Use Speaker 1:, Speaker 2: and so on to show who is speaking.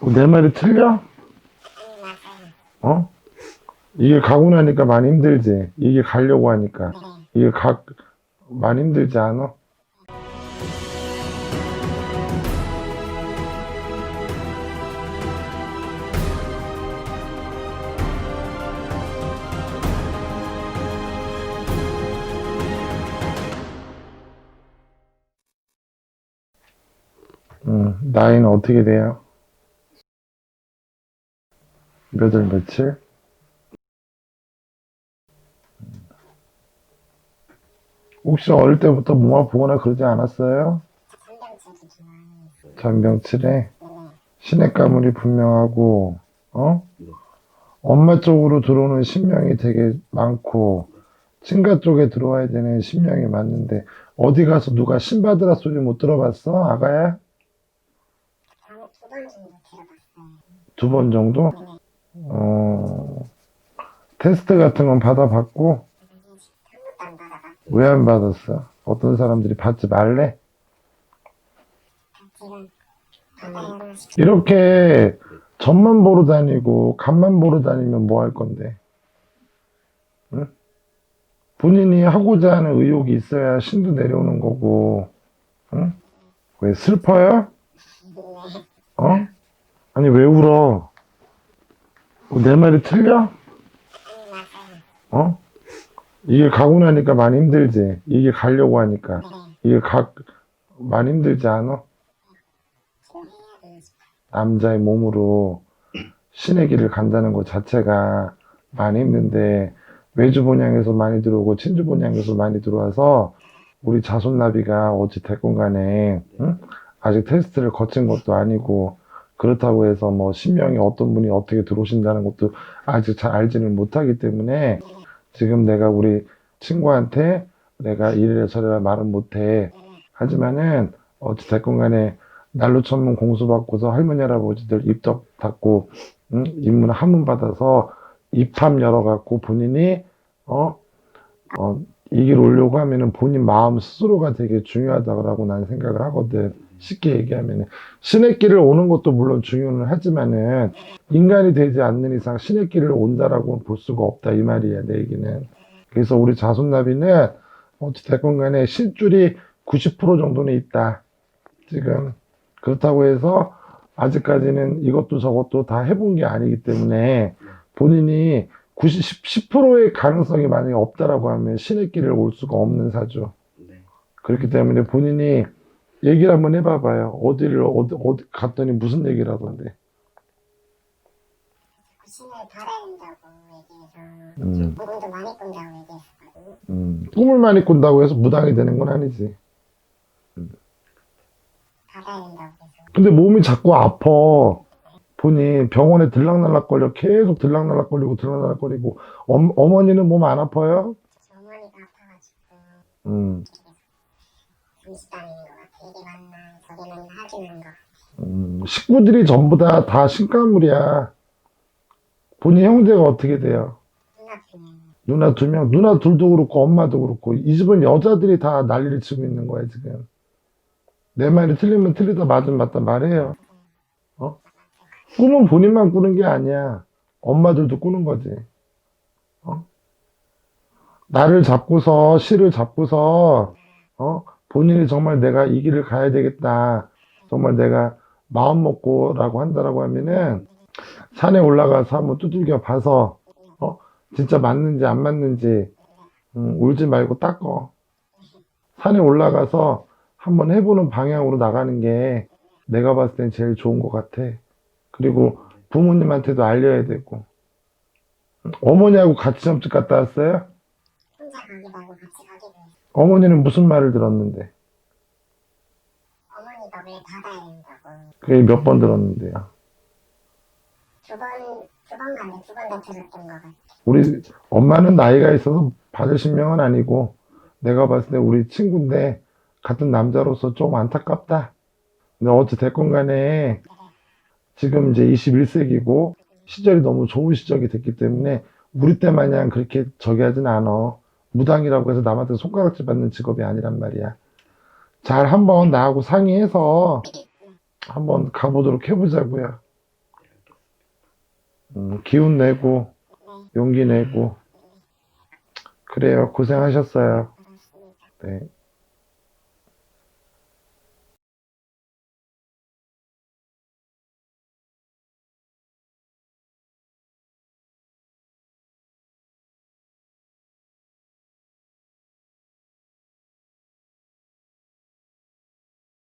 Speaker 1: 어, 내 말이 틀려? 어? 이게 가고 나니까 많이 힘들지. 이게 가려고 하니까. 이게 가, 많이 힘들지 않아? 음, 나이는 어떻게 돼요? 몇월 며칠? 혹시 어릴 때부터 몸 아프거나 그러지 않았어요? 잔병치레 신의 가물이 분명하고 어? 엄마 쪽으로 들어오는 신명이 되게 많고 친가 쪽에 들어와야 되는 신명이 많은데 어디 가서 누가 신받으라 소리 못 들어봤어? 아가야? 두 번 정도? 어, 테스트 같은 건 받아봤고 왜 안 받았어? 어떤 사람들이 받지 말래? 이렇게 점만 보러 다니고 간만 보러 다니면 뭐 할 건데? 응? 본인이 하고자 하는 의욕이 있어야 신도 내려오는 거고, 응? 왜 슬퍼요? 어? 아니 왜 울어? 어, 내 말이 틀려? 어? 이게 가고 나니까 많이 힘들지. 이게 가려고 하니까. 이게 가, 많이 힘들지 않아? 남자의 몸으로 신의 길을 간다는 것 자체가 많이 힘든데 외주 본향에서 많이 들어오고 친주 본향에서 많이 들어와서 우리 자손나비가 어찌 됐건 간에 응? 아직 테스트를 거친 것도 아니고 그렇다고 해서 뭐 신명이 어떤 분이 어떻게 들어오신다는 것도 아직 잘 알지는 못하기 때문에 지금 내가 우리 친구한테 내가 이래라 저래라 말은 못해 하지만은 어찌 됐건 간에 날로 천문 공수받고서 할머니 할아버지들 입덕 닫고 응? 입문 한문 받아서 입함 열어갖고 본인이 어, 어, 이 길 오려고 하면은 본인 마음 스스로가 되게 중요하다고 난 생각을 하거든. 쉽게 얘기하면은 신의 길을 오는 것도 물론 중요는 하지만은 인간이 되지 않는 이상 신의 길을 온다라고 볼 수가 없다 이 말이야 내 얘기는. 그래서 우리 자손나비는 어찌 됐건 간에 신줄이 90% 정도는 있다. 지금 그렇다고 해서 아직까지는 이것도 저것도 다 해본 게 아니기 때문에 본인이 90, 10%의 가능성이 만약에 없다라고 하면 신의 길을 올 수가 없는 사주.
Speaker 2: 네.
Speaker 1: 그렇기 때문에 본인이 얘기를 한번 해봐봐요. 어디를, 어디, 어디 갔더니 무슨 얘기를 하던데.
Speaker 3: 신을 얘기해서
Speaker 1: 음,
Speaker 3: 물도 많이 꾼다고 얘기했었거든요.
Speaker 1: 음. 꿈을 많이 꾼다고 해서 무당이 되는 건 아니지.
Speaker 3: 해서
Speaker 1: 근데 몸이 자꾸 아파. 본인 병원에 들락날락거려. 계속 들락날락거리고 들락날락 거리고. 엄, 어머니는 몸 안 아파요?
Speaker 3: 어머니가 아파가지고
Speaker 1: 음,
Speaker 3: 음,
Speaker 1: 식구들이 전부 다, 다 신가물이야. 본인 형제가 어떻게 돼요?
Speaker 3: 눈앞이네.
Speaker 1: 누나 두 명, 누나 둘도 그렇고 엄마도 그렇고 이 집은 여자들이 다 난리를 치고 있는 거야 지금. 내 말이 틀리면 틀리다 맞으면 맞다 말해요. 어? 꿈은 본인만 꾸는 게 아니야. 엄마들도 꾸는 거지. 어? 나를 잡고서 시를 잡고서 어? 본인이 정말 내가 이 길을 가야 되겠다. 정말 내가 마음 먹고라고 한다라고 하면은 산에 올라가서 한번 두들겨 봐서 어? 진짜 맞는지 안 맞는지 음, 울지 말고 닦어. 산에 올라가서 한번 해보는 방향으로 나가는 게 내가 봤을 땐 제일 좋은 것 같아. 그리고 부모님한테도 알려야 되고. 음, 어머니하고 같이 점집 갔다 왔어요?
Speaker 3: 혼자 가기도 하고 같이 해서
Speaker 1: 어머니는 무슨 말을 들었는데?
Speaker 3: 어머니가 왜 받아야 된다고
Speaker 1: 그게 몇 번 들었는데요.
Speaker 3: 두 번, 두번 가네. 두번 다 들었던 것 같아.
Speaker 1: 우리 엄마는 나이가 있어서 받을 신명은 아니고 내가 봤을 때 우리 친구인데 같은 남자로서 좀 안타깝다. 근데 어찌 됐건 간에 지금 이제 21세기고 시절이 너무 좋은 시절이 됐기 때문에 우리 때 마냥 그렇게 저기 하진 않아. 무당이라고 해서 남한테 손가락질 받는 직업이 아니란 말이야. 잘 한번 나하고 상의해서 한번 가보도록 해보자고요. 음, 기운 내고 용기 내고 그래요. 고생하셨어요. 네.